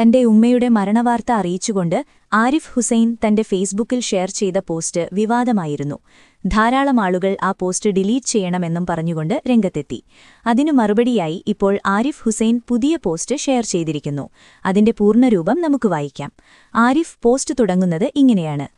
തന്റെ ഉമ്മയുടെ മരണവാർത്ത അറിയിച്ചുകൊണ്ട് ആരിഫ് ഹുസൈൻ തന്റെ ഫേസ്ബുക്കിൽ ഷെയർ ചെയ്ത പോസ്റ്റ് വിവാദമായിരുന്നു. ധാരാളം ആളുകൾ ആ പോസ്റ്റ് ഡിലീറ്റ് ചെയ്യണമെന്നും പറഞ്ഞുകൊണ്ട് രംഗത്തെത്തി. അതിനു മറുപടിയായി ഇപ്പോൾ ആരിഫ് ഹുസൈൻ പുതിയ പോസ്റ്റ് ഷെയർ ചെയ്തിരിക്കുന്നു. അതിന്റെ പൂർണരൂപം നമുക്ക് വായിക്കാം. ആരിഫ് പോസ്റ്റ് തുടങ്ങുന്നത് ഇങ്ങനെയാണ്.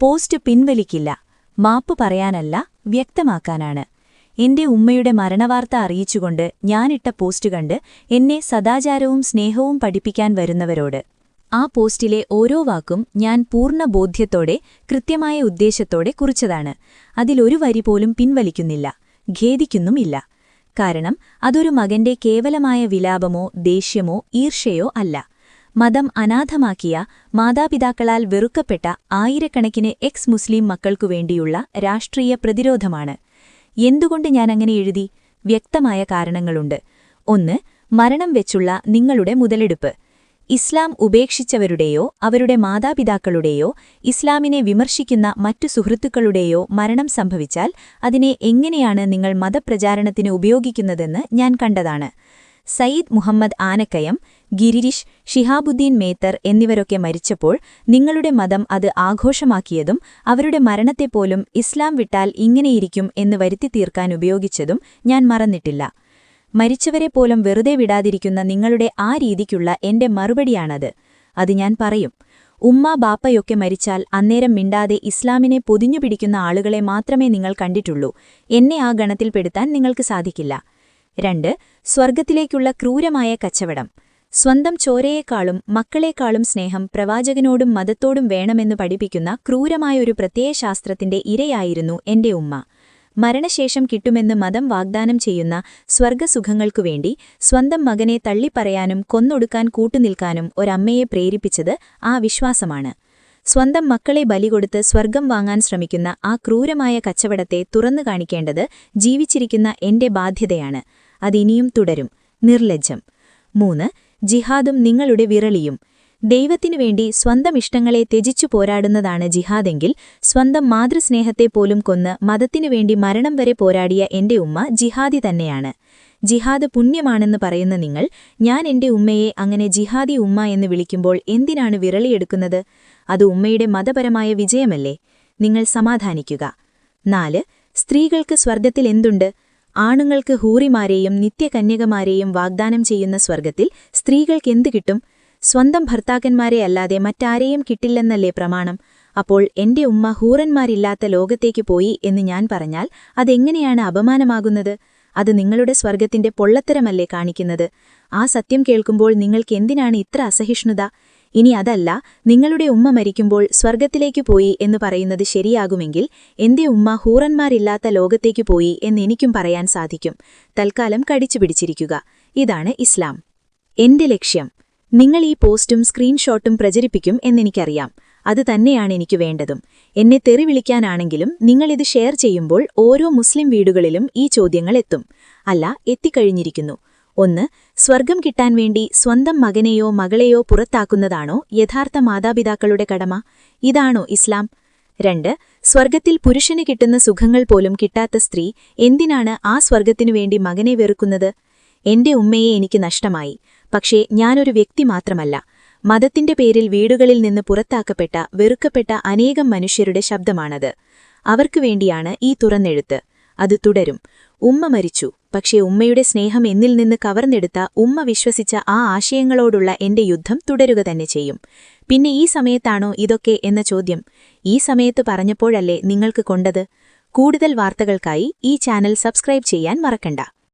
പോസ്റ്റ് പിൻവലിക്കില്ല. മാപ്പ് പറയാനല്ല വ്യക്തമാക്കാനാണ്. എന്റെ ഉമ്മയുടെ മരണവാർത്ത അറിയിച്ചുകൊണ്ട് ഞാനിട്ട പോസ്റ്റ് കണ്ട് എന്നെ സദാചാരവും സ്നേഹവും പഠിപ്പിക്കാൻ വരുന്നവരോട്. ആ പോസ്റ്റിലെ ഓരോ വാക്കും ഞാൻ പൂർണ ബോധ്യത്തോടെ കൃത്യമായ ഉദ്ദേശത്തോടെ കുറിച്ചതാണ്. അതിലൊരു വരി പോലും പിൻവലിക്കുന്നില്ല ഖേദിക്കുന്നുമില്ല. കാരണം അതൊരു മകന്റെ കേവലമായ വിലാപമോ ദേഷ്യമോ ഈർഷ്യയോ അല്ല. മതം അനാഥമാക്കിയ മാതാപിതാക്കളാൽ വെറുക്കപ്പെട്ട ആയിരക്കണക്കിന് എക്സ് മുസ്ലിം മക്കൾക്കുവേണ്ടിയുള്ള രാഷ്ട്രീയ പ്രതിരോധമാണ്. എന്തുകൊണ്ട് ഞാൻ അങ്ങനെ എഴുതി? വ്യക്തമായ കാരണങ്ങളുണ്ട്. ഒന്ന് മരണം വെച്ചുള്ള നിങ്ങളുടെ മുതലെടുപ്പ്. ഇസ്ലാം ഉപേക്ഷിച്ചവരുടെയോ അവരുടെ മാതാപിതാക്കളുടെയോ ഇസ്ലാമിനെ വിമർശിക്കുന്ന മറ്റു സുഹൃത്തുക്കളുടെയോ മരണം സംഭവിച്ചാൽ അതിനെ എങ്ങനെയാണ് നിങ്ങൾ മതപ്രചാരണത്തിന് ഉപയോഗിക്കുന്നതെന്ന് ഞാൻ കണ്ടതാണ്. സയ്യിദ് മുഹമ്മദ് ആനക്കയം ഗിരിരിഷ് ഷിഹാബുദ്ദീൻ മേത്തർ എന്നിവരൊക്കെ മരിച്ചപ്പോൾ നിങ്ങളുടെ മതം അത് ആഘോഷമാക്കിയതും അവരുടെ മരണത്തെപ്പോലും ഇസ്ലാം വിട്ടാൽ ഇങ്ങനെയിരിക്കും എന്ന് വരുത്തി തീർക്കാൻ ഉപയോഗിച്ചതും ഞാൻ മറന്നിട്ടില്ല. മരിച്ചവരെപ്പോലും വെറുതെ വിടാതിരിക്കുന്ന നിങ്ങളുടെ ആ രീതിക്കുള്ള എന്റെ മറുപടിയാണത്. അത് ഞാൻ പറയും. ഉമ്മ ബാപ്പയൊക്കെ മരിച്ചാൽ അന്നേരം മിണ്ടാതെ ഇസ്ലാമിനെ പൊതിഞ്ഞുപിടിക്കുന്ന ആളുകളെ മാത്രമേ നിങ്ങൾ കണ്ടിട്ടുള്ളൂ. എന്നെ ആ ഗണത്തിൽപ്പെടുത്താൻ നിങ്ങൾക്ക് സാധിക്കില്ല. രണ്ട് സ്വർഗത്തിലേക്കുള്ള ക്രൂരമായ കച്ചവടം. സ്വന്തം ചോരയേക്കാളും മക്കളെക്കാളും സ്നേഹം പ്രവാചകനോടും മതത്തോടും വേണമെന്ന് പഠിപ്പിക്കുന്ന ക്രൂരമായൊരു പ്രത്യയശാസ്ത്രത്തിന്റെ ഇരയായിരുന്നു എന്റെ ഉമ്മ. മരണശേഷം കിട്ടുമെന്ന് മതം വാഗ്ദാനം ചെയ്യുന്ന സ്വർഗസുഖങ്ങൾക്കുവേണ്ടി സ്വന്തം മകനെ തള്ളിപ്പറയാനും കൊന്നൊടുക്കാൻ കൂട്ടുനിൽക്കാനും ഒരമ്മയെ പ്രേരിപ്പിച്ചത് ആ വിശ്വാസമാണ്. സ്വന്തം മക്കളെ ബലികൊടുത്ത് സ്വർഗം വാങ്ങാൻ ശ്രമിക്കുന്ന ആ ക്രൂരമായ കച്ചവടത്തെ തുറന്നു കാണിക്കേണ്ടത് ജീവിച്ചിരിക്കുന്ന എന്റെ ബാധ്യതയാണ്. അതിനിയും തുടരും. നിർലജ്ജം. മൂന്ന് ജിഹാദും നിങ്ങളുടെ വിരളിയും. ദൈവത്തിനു വേണ്ടി സ്വന്തം ഇഷ്ടങ്ങളെ ത്യജിച്ചു പോരാടുന്നതാണ് ജിഹാദെങ്കിൽ സ്വന്തം മാതൃസ്നേഹത്തെ പോലും കൊന്ന് മതത്തിനു വേണ്ടി മരണം വരെ പോരാടിയ എന്റെ ഉമ്മ ജിഹാദി തന്നെയാണ്. ജിഹാദ് പുണ്യമാണെന്ന് പറയുന്ന നിങ്ങൾ ഞാൻ എന്റെ ഉമ്മയെ അങ്ങനെ ജിഹാദി ഉമ്മ എന്ന് വിളിക്കുമ്പോൾ എന്തിനാണ് വിരളിയെടുക്കുന്നത്? അത് ഉമ്മയുടെ മതപരമായ വിജയമല്ലേ? നിങ്ങൾ സമാധാനിക്കുക. നാല് സ്ത്രീകൾക്ക് സ്വർഗത്തിൽ എന്തുണ്ട്? ആണുങ്ങൾക്ക് ഹൂറിമാരെയും നിത്യകന്യകമാരെയും വാഗ്ദാനം ചെയ്യുന്ന സ്വർഗത്തിൽ സ്ത്രീകൾക്കെന്ത് കിട്ടും? സ്വന്തം ഭർത്താക്കന്മാരെ അല്ലാതെ മറ്റാരെയും കിട്ടില്ലെന്നല്ലേ പ്രമാണം. അപ്പോൾ എന്റെ ഉമ്മ ഹൂറന്മാരില്ലാത്ത ലോകത്തേക്ക് പോയി എന്ന് ഞാൻ പറഞ്ഞാൽ അതെങ്ങനെയാണ് അപമാനമാകുന്നത്? അത് നിങ്ങളുടെ സ്വർഗത്തിന്റെ പൊള്ളത്തരമല്ലേ കാണിക്കുന്നത്? ആ സത്യം കേൾക്കുമ്പോൾ നിങ്ങൾക്ക് എന്തിനാണ് ഇത്ര അസഹിഷ്ണുത? ഇനി അതല്ല നിങ്ങളുടെ ഉമ്മ മരിക്കുമ്പോൾ സ്വർഗത്തിലേക്ക് പോയി എന്ന് പറയുന്നത് ശരിയാകുമെങ്കിൽ എന്റെ ഉമ്മ ഹൂറന്മാരില്ലാത്ത ലോകത്തേക്ക് പോയി എന്നെനിക്കും പറയാൻ സാധിക്കും. തൽക്കാലം കടിച്ചു പിടിച്ചിരിക്കുക. ഇതാണ് ഇസ്ലാം. എന്റെ ലക്ഷ്യം. നിങ്ങൾ ഈ പോസ്റ്റും സ്ക്രീൻഷോട്ടും പ്രചരിപ്പിക്കും എന്നെനിക്കറിയാം. അത് തന്നെയാണ് എനിക്ക് വേണ്ടതും. എന്നെ തെറി വിളിക്കാനാണെങ്കിലും നിങ്ങളിത് ഷെയർ ചെയ്യുമ്പോൾ ഓരോ മുസ്ലിം വീടുകളിലും ഈ ചോദ്യങ്ങൾ എത്തും. അല്ല എത്തിക്കഴിഞ്ഞിരിക്കുന്നു. ഒന്ന് സ്വർഗം കിട്ടാൻ വേണ്ടി സ്വന്തം മകനെയോ മകളെയോ പുറത്താക്കുന്നതാണോ യഥാർത്ഥ മാതാപിതാക്കളുടെ കടമ? ഇതാണോ ഇസ്ലാം? രണ്ട് സ്വർഗത്തിൽ പുരുഷന് കിട്ടുന്ന സുഖങ്ങൾ പോലും കിട്ടാത്ത സ്ത്രീ എന്തിനാണ് ആ സ്വർഗത്തിനു വേണ്ടി മകനെ വെറുക്കുന്നത്? എന്റെ ഉമ്മയെ എനിക്ക് നഷ്ടമായി. പക്ഷേ ഞാനൊരു വ്യക്തി മാത്രമല്ല. മതത്തിന്റെ പേരിൽ വീടുകളിൽ നിന്ന് പുറത്താക്കപ്പെട്ട വെറുക്കപ്പെട്ട അനേകം മനുഷ്യരുടെ ശബ്ദമാണത്. അവർക്കു വേണ്ടിയാണ് ഈ തുറന്നെഴുത്ത്. അത് തുടരും. ഉമ്മ മരിച്ചു. പക്ഷേ ഉമ്മയുടെ സ്നേഹം എന്നിൽ നിന്ന് കവർന്നെടുത്ത ഉമ്മ വിശ്വസിച്ച ആ ആശയങ്ങളോടുള്ള എന്റെ യുദ്ധം തുടരുക തന്നെ ചെയ്യും. പിന്നെ ഈ സമയത്താണോ ഇതൊക്കെ എന്ന ചോദ്യം. ഈ സമയത്ത് പറഞ്ഞപ്പോഴല്ലേ നിങ്ങൾക്ക് കൊണ്ടത്? കൂടുതൽ വാർത്തകൾക്കായി ഈ ചാനൽ സബ്സ്ക്രൈബ് ചെയ്യാൻ മറക്കണ്ട.